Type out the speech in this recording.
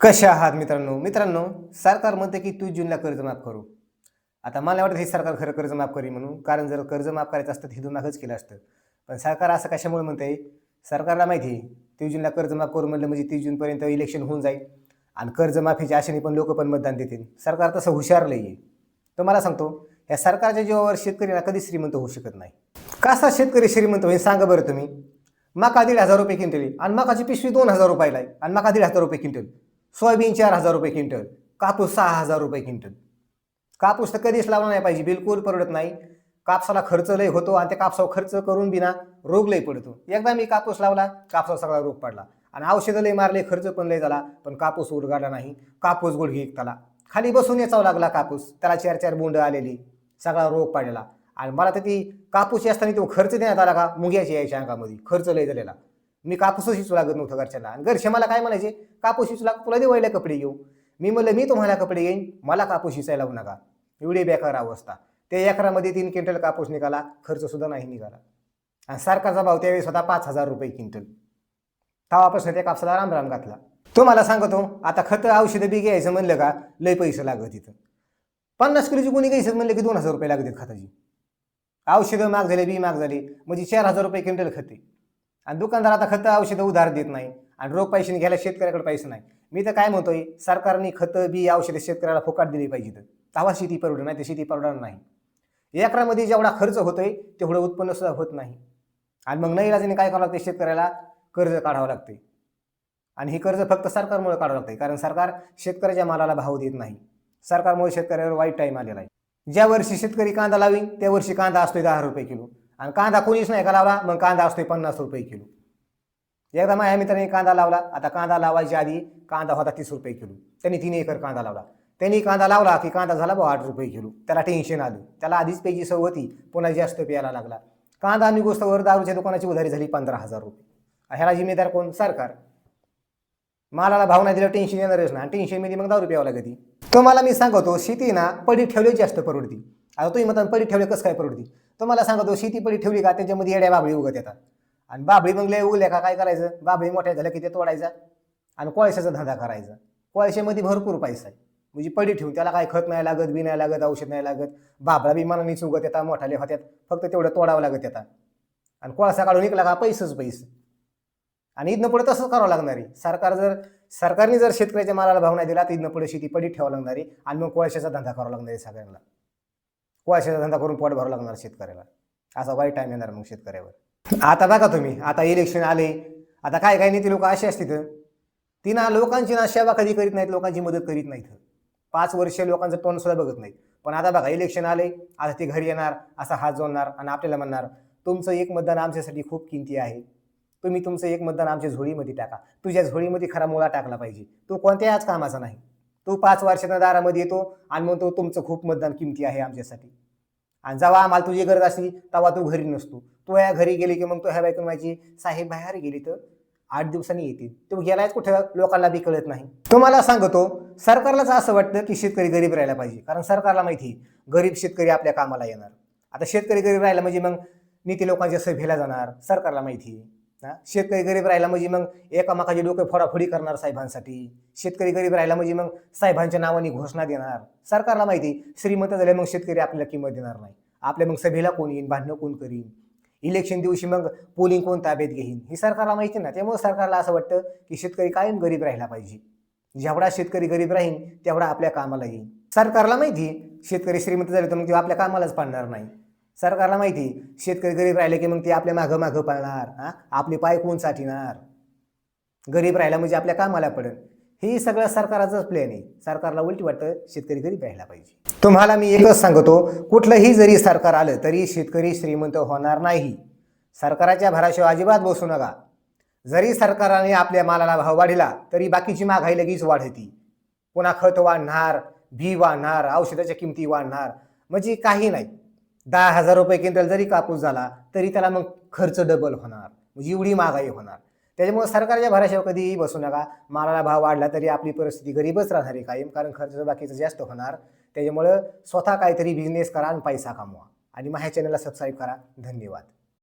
कशा आहात मित्रांनो? मित्रांनो सरकार म्हणते की तू जूनला कर्ज माफ करू? आता मला वाटतं हे सरकार खरं कर्ज माफ करी म्हणून कारण जर कर्ज माफ करायचं असतं तर हे मागच केलं असतं. पण सरकार असं कशामुळे म्हणते सरकारला माहिती आहे तीस जूनला कर्ज माफ करू म्हणलं म्हणजे तीस जूनपर्यंत इलेक्शन होऊन जाईल. आणि कर्जमाफीच्या आशेने पण लोक पण मतदान देतील. सरकार तसं हुशार आहे. तर मला सांगतो या सरकारच्या जीवावर शेतकऱ्याला कधी श्रीमंत होऊ शकत नाही. कसा शेतकरी श्रीमंत होईल सांगा बरं तुम्ही. मका दीड हजार रुपये क्विंटल आणि मकाची पिशवी दोन हजार रुपयाला आहे आणि मका दीड हजार रुपये क्विंटल. सोयाबीन चार हजार रुपये क्विंटल कापूस सहा हजार रुपये क्विंटल. कापूस तर कधीच लावला नाही पाहिजे बिलकुल परवडत नाही. कापसाला खर्च लय होतो आणि त्या कापसावर खर्च करून बिना रोग लय पडतो. एकदा मी कापूस लावला कापसावर सगळा रोग पडला. आणि औषधं लय मारले खर्च पण लय झाला पण कापूस उडगाडला नाही. कापूस गुडघी त्याला खाली बसून याचावं लागला कापूस. त्याला चार चार बोंड आलेली. सगळा रोग पडलेला आणि मला तर ती कापूस असताना तो खर्च देण्यात आला का? मुंग्याची यायच्या अंगामध्ये. खर्च लय झालेला. मी कापूस शिचू लागत नव्हतं घरच्याला आणि घरचे मला काय म्हणायचे? कापूस शिचू लाग तुला देवायला कपडे घेऊ मी म्हणलं मी तुम्हाला कपडे घेईन? मला कापूस शिचायला लावू नका. एवढी बेकार अवस्था. त्या एकरामध्ये तीन क्विंटल कापूस निघाला खर्च सुद्धा नाही निघाला. आणि सरकारचा भाव त्यावेळेस होता पाच हजार रुपये क्विंटल. तवापासून त्या कापसाला रामराम राम घातला तुम्हाला सांगतो आता खतं औषधं बी घ्यायचं म्हणलं का लय पैसे लागत तिथं पन्नास किलोची कोणी घ्यायचं म्हणलं की दोन हजार रुपये लागतात खताची. औषधं महाग झाले बी महाग झाली. म्हणजे चार हजार रुपये क्विंटल खते. आणि दुकानदार आता खतं औषधं उधार देत नाही आणि रोख पैसे घ्यायला शेतकऱ्याकडे पैसे नाही. मी तर काय म्हणतोय सरकारने खतं बी औषधं शेतकऱ्याला फुकाट दिली पाहिजे तेव्हा शेती परवडणार नाही ते शेती परवडणार नाही. एकरामध्ये जेवढा खर्च होतोय तेवढं उत्पन्न सुद्धा होत नाही. आणि मग नाही इलाजाने काय करावं लागते शेतकऱ्याला कर्ज काढावं लागते आणि हे कर्ज फक्त सरकारमुळे काढावं लागते कारण सरकार शेतकऱ्याच्या मालाला भाव देत नाही. सरकारमुळे शेतकऱ्यावर वाईट टाईम आलेला आहे. ज्या वर्षी शेतकरी कांदा लावीन त्या वर्षी कांदा असतोय दहा रुपये किलो. आणि कांदा कोणीच नाही का लावला? मग कांदा असतोय पन्नास रुपये किलो. एकदा माझ्या मित्राने कांदा लावला. आता कांदा लावायच्या आधी कांदा होता तीस रुपये किलो. त्यांनी तीन एकर कांदा लावला. त्यांनी कांदा लावला की कांदा झाला बा आठ रुपये किलो. त्याला टेन्शन आलं. त्याला आधीच प्यायची सव होती. पुन्हा जास्त प्यायला लागला. कांदा आणि गोष्टवर दारूच्या दुकानाची उधारी झाली पंधरा हजार रुपये. ह्याला जिम्मेदार कोण? सरकार. मालाला भाव नाही दिला टेन्शन येणारच ना टेन्शनमध्ये मग दारू प्यावं लागते. तुम्हाला मी सांगतो शेती ना पडी ठेवली जास्त परवडती. आता तुम्ही म्हणता पडी ठेवले कसं काय परवडती? तो मला सांगतो शेती पडी ठेवली का त्याच्यामध्ये येड्या बाबळी उगत येतात. आणि बाबळी मग लय उगल्या का काय करायचं? बाबळी मोठ्या झाल्या की ते तोडायचा आणि कोळशाचा धंदा करायचा. कोळशामध्ये भरपूर पैसा आहे. म्हणजे पडी ठेवून त्याला काय खत नाही लागत बी नाही लागत औषध नाही लागत. बाबळा बी मनानेच उगत येतात मोठाले होत्यात. फक्त तेवढं तोडावं लागत येतात. आणि कोळसा काढून निघला का पैसेच पैसे. आणि इथनं पुढे तसंच करावं लागणार आहे. सरकार जर सरकारने जर शेतकऱ्याच्या मालाला भाव नाही दिला तर इथनं पुढे शेती पडी ठेवावं लागणार आहे. आणि मग कोळशाचा धंदा करावा लागणार आहे सगळ्यांना. कोळशाचा धंदा करून पोट भरावं लागणार शेतकऱ्याला. असा वाईट टाईम येणार मग शेतकऱ्यावर. आता बघा तुम्ही आता इलेक्शन आले आता काय काय नेते लोक असे असतील ती ना लोकांची ना सेवा कधी करीत नाहीत लोकांची मदत करीत नाहीत. पाच वर्ष लोकांचं तोंड सुद्धा बघत नाहीत. पण आता बघा इलेक्शन आले आता ते घरी येणार असा हात जोडणार आणि आपल्याला म्हणणार तुमचं एक मतदान आमच्यासाठी खूप किंमती आहे. तुम्ही तुमचं एक मतदान आमच्या झोळीमध्ये टाका. तुझ्या झोळीमध्ये खरा मुळा टाकला पाहिजे. तो कोणत्याच कामाचा नाही. तो पाच वर्षांना दारामध्ये येतो आणि मग तो तुमचं खूप मतदान किमती आहे आमच्यासाठी. आणि जेव्हा आम्हाला तुझी गरज असली तेव्हा तू घरी नसतो. तो ह्या घरी गेली की मग तो ह्या बायकून माझी साहेब बाहेर गेली तर आठ दिवसांनी येतील. तो गेलायच कुठं? लोकांना बी कळत नाही. तुम्हाला सांगतो सरकारलाच असं वाटतं की शेतकरी गरीब राहायला पाहिजे. कारण सरकारला माहिती आहे, गरीब शेतकरी आपल्या कामाला येणार. आता शेतकरी गरीब राहिला म्हणजे मग नीती लोकांच्या सभेला जाणार सरकारला माहिती आहे. शेतकरी गरीब राहिला म्हणजे मग एकामेकाचे डोके फोडाफोडी करणार साहेबांसाठी. शेतकरी गरीब राहिला म्हणजे मग साहेबांच्या नावाने घोषणा देणार. सरकारला माहिती आहे, श्रीमंत झाले मग शेतकरी आपल्याला किंमत देणार नाही. आपल्या मग सभेला कोण येईन भांडणं कोण करीन? इलेक्शन दिवशी मग पोलिंग कोण ताब्यात घेईन? हे सरकारला माहिती ना? त्यामुळे सरकारला असं वाटतं की शेतकरी कायम गरीब राहिला पाहिजे. जेवढा शेतकरी गरीब राहीन तेवढा आपल्या कामाला येईल. सरकारला माहिती आहे, शेतकरी श्रीमंत झाले तर मग ते आपल्या कामालाच पाडणार नाही. सरकारला माहिती आहे, शेतकरी गरीब राहिले की मग ते आपल्या मागं मागं पळणार हा? आपले पाय कोण साठीणार. गरीब राहिला म्हणजे आपल्या कामाला पडेल. हे सगळं सरकाराचाच प्लॅन आहे. सरकारला उलटी वाटतं शेतकरी गरीब राहायला पाहिजे. तुम्हाला मी एकच सांगतो कुठलंही जरी सरकार आलं तरी शेतकरी श्रीमंत होणार नाही. सरकाराच्या भराशिवाय अजिबात बसू नका. जरी सरकारने आपल्या मालाला भाव वाढला तरी बाकीची महागाई लगेच वाढती. पुन्हा खत वाढणार बी वाढणार औषधाच्या किमती वाढणार म्हणजे काही नाही. दहा हजार रुपये क्विंटल जरी कापूस झाला तरी त्याला मग खर्च डबल होणार. म्हणजे एवढी महागाई होणार. त्याच्यामुळे सरकारच्या भराशिवाय कधीही बसू नका. मालाला भाव वाढला तरी आपली परिस्थिती गरीबच राहणार आहे कायम कारण खर्च बाकीचं जास्त होणार. त्याच्यामुळं स्वतः काहीतरी बिझनेस करा आणि पैसा कमवा. आणि माझ्या चॅनलला सबस्क्राईब करा. धन्यवाद.